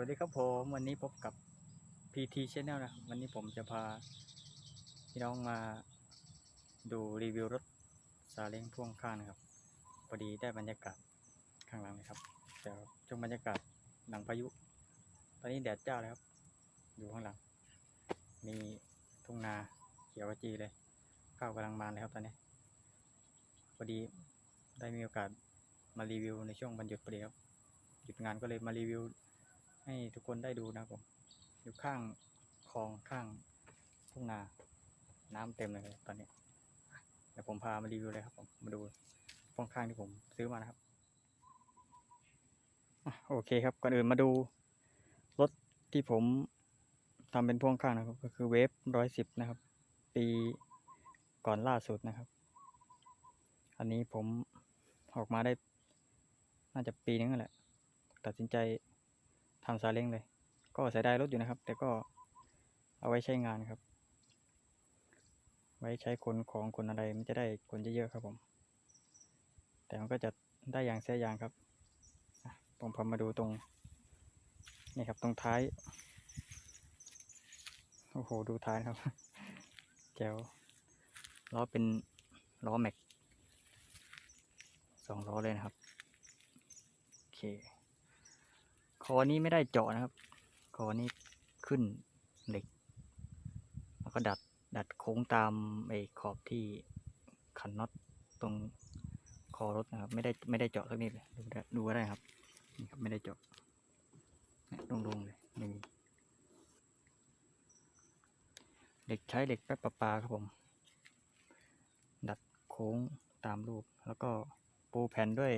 วัสดีครับผมวันนี้พบกับ PT Channel นะครับวันนี้ผมจะพาพี่น้องมาดูรีวิวรถซาเล้งพ่วงข้างนะครับพอดีได้บรรยากาศข้างหลังนะครับแต่ช่วงบรรยากาศหลังพายุ ตอนนี้แดดจ้าเลยครับอยู่ข้างหลัง มีทุ่งนาเขียวขจีเลยข้าวกำลังมาเลยครับตอนนี้พอดีได้มีโอกาสมารีวิวในช่วงวันหยุดพอดีครับหยุดงานก็เลยมารีวิว ให้ทุกคนได้ดูนะครับผมอยู่ข้างคลองข้างทุ่งนา น้ำเต็มเลยตอนนี้เดี๋ยวผมพามารีวิวเลยครับผมมาดูพ่วงข้างที่ผมซื้อมานะครับโอเคครับก่อนอื่นมาดูรถที่ผมทำเป็นพ่วงข้างนะครับ ก็คือเวฟร้อยสิบนะครับ ปีก่อนล่าสุดนะครับ อันนี้ผมออกมาได้น่าจะปีนึงนั่นแหละ ตัดสินใจ ทำซาเล้งเลย ก็เสียดายรถอยู่นะครับ แต่ก็เอาไว้ใช้งานครับ ไว้ใช้คนของคนอะไรมันจะได้คนเยอะๆครับผม แต่มันก็จะได้อย่างเสียอย่างครับผมพามาดูตรงนี่ครับตรงท้าย โอ้โห ดูท้ายครับ แจวล้อเป็นล้อแม็กสองล้อเลยนะครับ โอเค คอนี้ไม่ได้เจาะนะครับ คอนี้ขึ้นเหล็ก แล้วก็ดัดดัดโค้งตามไอ้ขอบที่ขันน็อตตรงคอรถนะครับ ไม่ได้ไม่ได้เจาะสักนิดเลยดูได้ดูก็ได้ครับนี่ครับไม่ได้เจาะเนี่ยลงๆเลยไม่มีเหล็กใช้เหล็กแป๊บประปาครับผม ดัดโค้งตามรูป แล้วก็ปูแผ่นด้วย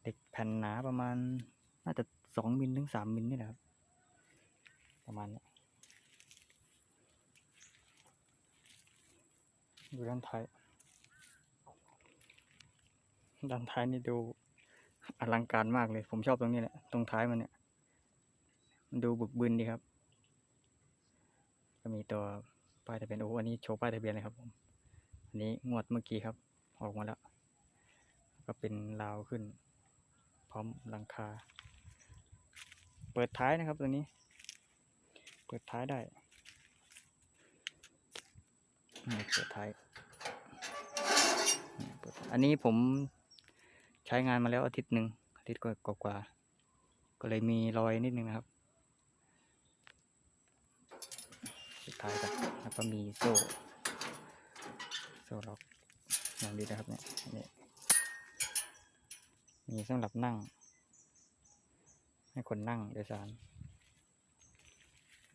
เหล็กแผ่นหนาประมาณ น่าจะสองมิลถึงสามมิลนี่แหละครับ ประมาณนี้ดูด้านท้าย ด้านท้ายนี่ดูอลังการมากเลย ผมชอบตรงนี้แหละ ตรงท้ายมันเนี่ย มันดูบึกบึนดีครับ ก็มีตัวป้ายทะเบียนโอ้อันนี้โชว์ป้ายทะเบียนเลยครับผม อันนี้งวดเมื่อกี้ครับ ออกมาแล้ว ก็เป็นราวขึ้น พร้อมหลังคา เปิดท้ายนะครับตัวนี้ เปิดท้ายได้เปิดท้าย อันนี้ผมใช้งานมาแล้วอาทิตย์หนึ่งอาทิตย์กว่าๆก็เลยมีรอยนิดนึงนะครับสุดท้ายกันแล้วก็มีโซ่ โซ่ล็อกอย่างดีนะครับเนี่ยนนี้มีสำหรับนั่ง ให้คนนั่งโดยสาร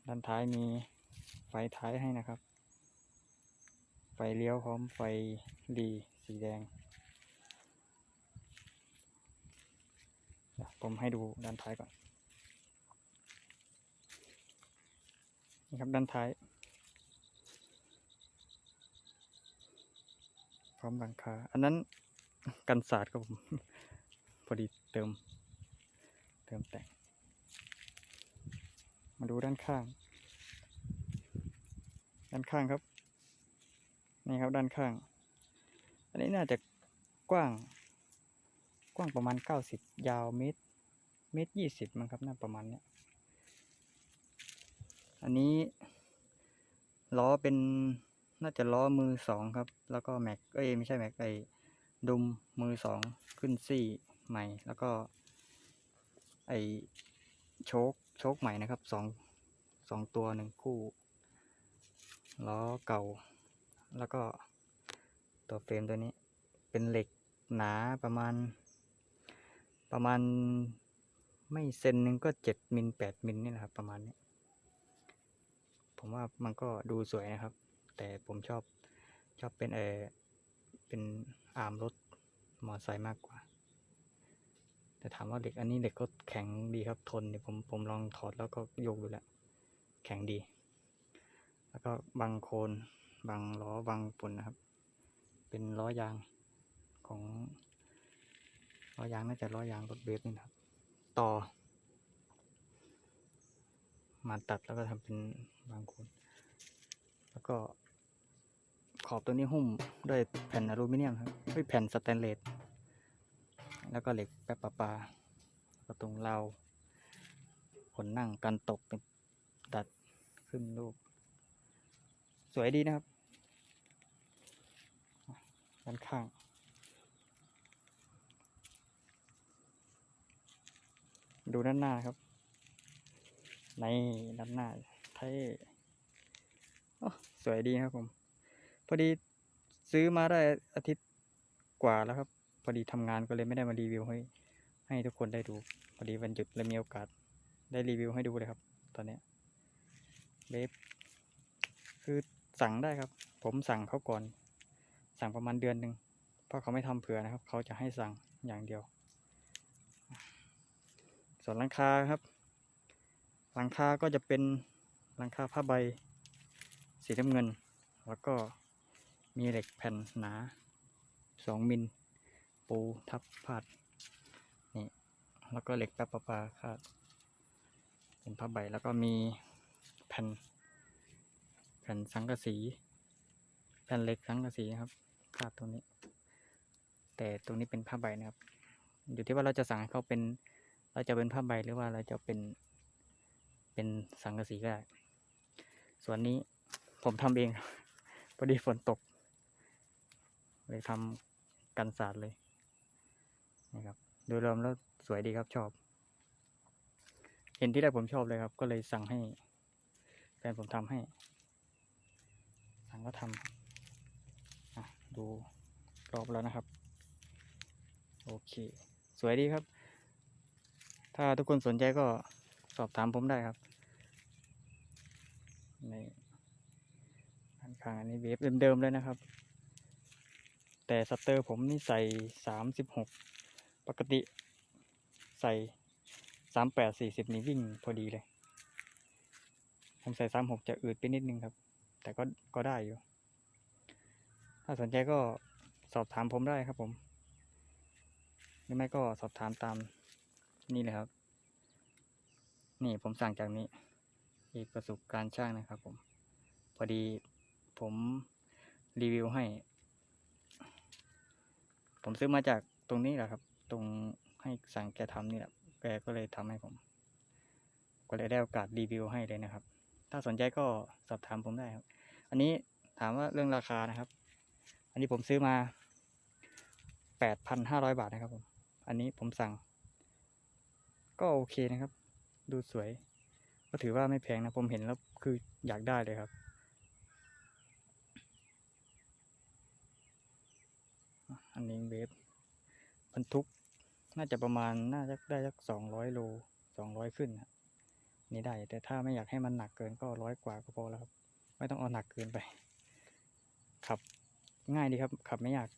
ด้านท้ายมีไฟท้ายให้นะครับ ไฟเลี้ยวพร้อมไฟดีสีแดง ผมให้ดูด้านท้ายก่อน นี่ครับด้านท้าย พร้อมหลังคา อันนั้นกันศาสตร์ครับผม พอดีเติม ติมแต่ง มาดูด้านข้าง ด้านข้างครับ นี่ครับด้านข้าง อันนี้น่าจะกว้าง กว้างประมาณเก้าสิบยาวเมตร เมตรยี่สิบมั้งครับน่าประมาณเนี้ย อันนี้ล้อเป็นน่าจะล้อมือสองครับ แล้วก็แม็ก เอ้ยไม่ใช่แม็กไอดุมมือสองขึ้นซี่ใหม่ แล้วก็ ไอโชคโชคใหม่นะครับสองสองตัวหนึ่งคู่ล้อเก่า แล้วก็ตัวเฟรมตัวนี้เป็นเหล็กหนาประมาณ ประมาณไม่เซนหนึ่งก็เจ็ดมิลแปดมิลนี่แหละครับประมาณนี้ ผมว่ามันก็ดูสวยนะครับ แต่ผมชอบชอบเป็นเออเป็นอาร์มรถมอไซค์มากกว่า แต่ถามว่าเหล็กอันนี้เหล็กก็แข็งดีครับทนเนี่ยผมผมลองถอดแล้วก็โยกดูแล้วแข็งดี แล้วก็บางโคนบางล้อบางปุ่นนะครับ เป็นล้อยางของล้อยางน่าจะล้อยางรถเบฟนี่นะครับ ต่อ มาตัดแล้วก็ทำเป็นบางโคนแล้วก็ขอบตัวนี้หุ้มด้วยแผ่นอลูมิเนียมครับด้วยแผ่นสแตนเลส แล้วก็เหล็กแป๊บปลาปลาแล้วก็ตรงเราวคคนนั่งกันตกเป็นดัดขึ้นรูปสวยดีนะครับ ด้านข้างดูด้านหน้าครับ ในด้านหน้าเท่โอ้สวยดีครับผม พอดีซื้อมาได้อาทิตย์กว่าแล้วครับ พอดีทำงานก็เลยไม่ได้มารีวิวให้ ให้ทุกคนได้ดู พอดีวันหยุดเลยมีโอกาสได้รีวิวให้ดูเลยครับ ตอนเนี้ยเบฟคือสั่งได้ครับ ผมสั่งเขาก่อน สั่งประมาณเดือนหนึ่งเพราะเขาไม่ทำเผื่อนะครับ เขาจะให้สั่งอย่างเดียว ส่วนหลังคาครับ หลังคาก็จะเป็นหลังคาผ้าใบ สีน้ำเงิน แล้วก็มีเหล็กแผ่นหนาสองมิล ปูทับพาดนี่แล้วก็เหล็กแป๊บประปาคาดเป็นผ้าใบแล้วก็มีแผ่นแผ่นสังกะสีแผ่นเหล็กสังกะสีนะครับคาดตรงนี้ แต่ตรงนี้เป็นผ้าใบนะครับ อยู่ที่ว่าเราจะสั่งให้เขาเป็น เราจะเป็นผ้าใบหรือว่าเราจะเป็นเป็นสังกะสีก็ได้ ส่วนนี้ผมทำเองพอดีฝนตก เลยทำกันสาดเลย นะครับโดยรวมแล้วสวยดีครับชอบ เห็นที่แรกผมชอบเลยครับ ก็เลยสั่งให้แฟนผมทำให้ สั่งก็ทำดูรอบแล้วนะครับ โอเค สวยดีครับ ถ้าทุกคนสนใจก็สอบถามผมได้ครับ ในด้านข้างอันนี้เวฟเดิมๆเลยนะครับ แต่สเตอร์ผมนี่ใส่สามสิบหก ปกติใส่สามแปดสี่สิบนี่วิ่งพอดีเลย ผมใส่สามหกจะอืดไปนิดนึงครับ แต่ก็ก็ได้อยู่ ถ้าสนใจก็สอบถามผมได้ครับผม หรือไม่ก็สอบถามตามนี่เลยครับ นี่ผมสั่งจากนี้ อีกประสบการณ์ช่างนะครับผม พอดีผมรีวิวให้ ผมซื้อมาจากตรงนี้แหละครับ ตรงให้สั่งแกทำนี่แหละแกก็เลยทำให้ผม ก็เลยได้โอกาสรีวิวให้เลยนะครับ ถ้าสนใจก็สอบถามผมได้ครับ อันนี้ถามว่าเรื่องราคานะครับ อันนี้ผมซื้อมาแปดพันห้าร้อยบาทนะครับผม อันนี้ผมสั่ง ก็โอเคนะครับ ดูสวย ก็ถือว่าไม่แพงนะ ผมเห็นแล้วคืออยากได้เลยครับอันนี้เวฟบรรทุก น่าจะประมาณน่าจะได้สักสองร้อยโลสองร้อยขึ้นนะนี่ได้ แต่ถ้าไม่อยากให้มันหนักเกินก็ร้อยกว่าก็พอแล้วครับ ไม่ต้องเอาหนักเกินไป ขับง่ายดีครับ ขับไม่ยาก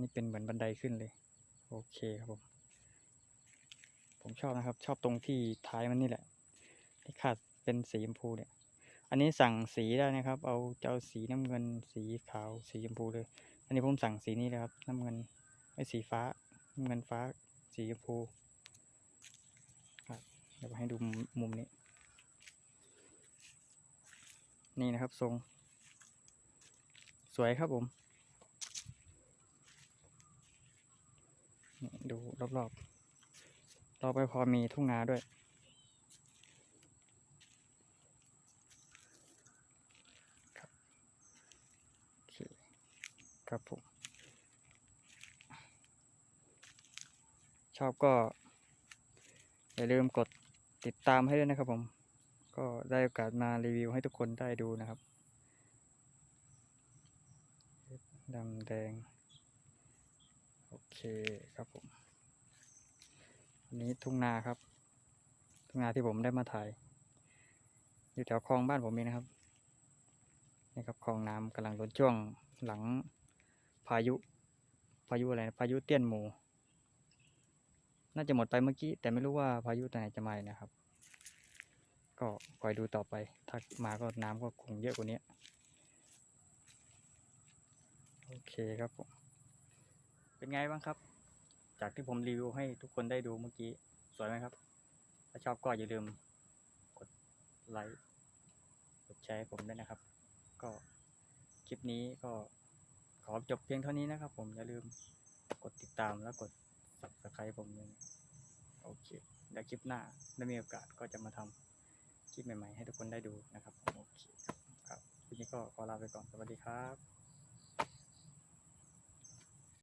นี่เป็นเหมือนบันไดขึ้นเลย โอเคครับผม ผมชอบนะครับ ชอบตรงที่ท้ายมันนี่แหละที่ขาดเป็นสีชมพูเนี่ย อันนี้สั่งสีได้นะครับ เอาจะเอาสีน้ำเงิน สีขาว สีชมพูเลย อันนี้ผมสั่งสีนี้เลยครับ น้ำเงิน ไม่สีฟ้าเงินฟ้า สีชมพูครับเดี๋ยวให้ดูมุมนี้ นี่นะครับทรง สวยครับผมดูรอบๆรอบไปพอมีทุ่งนาด้วย ครับครับผม อบก็ อย่าลืมกดติดตามให้ด้วยนะครับผม ก็ได้โอกาสมารีวิวให้ทุกคนได้ดูนะครับดำแดง โอเคครับผมอันนี้ทุ่งนาครับ ทุ่งนาที่ผมได้มาถ่าย อยู่แถวคลองบ้านผมเองนะครับนี่ครับคลองน้ำกำลังล้นช่วงหลังพายุ พายุอะไรนะพายุเตี้ยนหมู น่าจะหมดไปเมื่อกี้ แต่ไม่รู้ว่าพายุตัวไหนจะมาอีกนะครับ ก็คอยดูต่อไป ถ้ามาก็น้ำก็คงเยอะกว่านี้โอเคครับผม เป็นไงบ้างครับ จากที่ผมรีวิวให้ทุกคนได้ดูเมื่อกี้ สวยไหมครับ ถ้าชอบก็อย่าลืมกดไลค์ กดแชร์ให้ผมด้วยนะครับ ก็คลิปนี้ก็ขอจบเพียงเท่านี้นะครับผม อย่าลืมกดติดตามและกด subscribe ผมเลยโอเคยวคลิปหน้าได้มีโอกาสก็จะมาทำคลิปใหม่ๆ ให้ทุกคนได้ดูนะครับ โอเคครับครับคลิปนี้ก็ขอลาไปก่อน สวัสดีครับ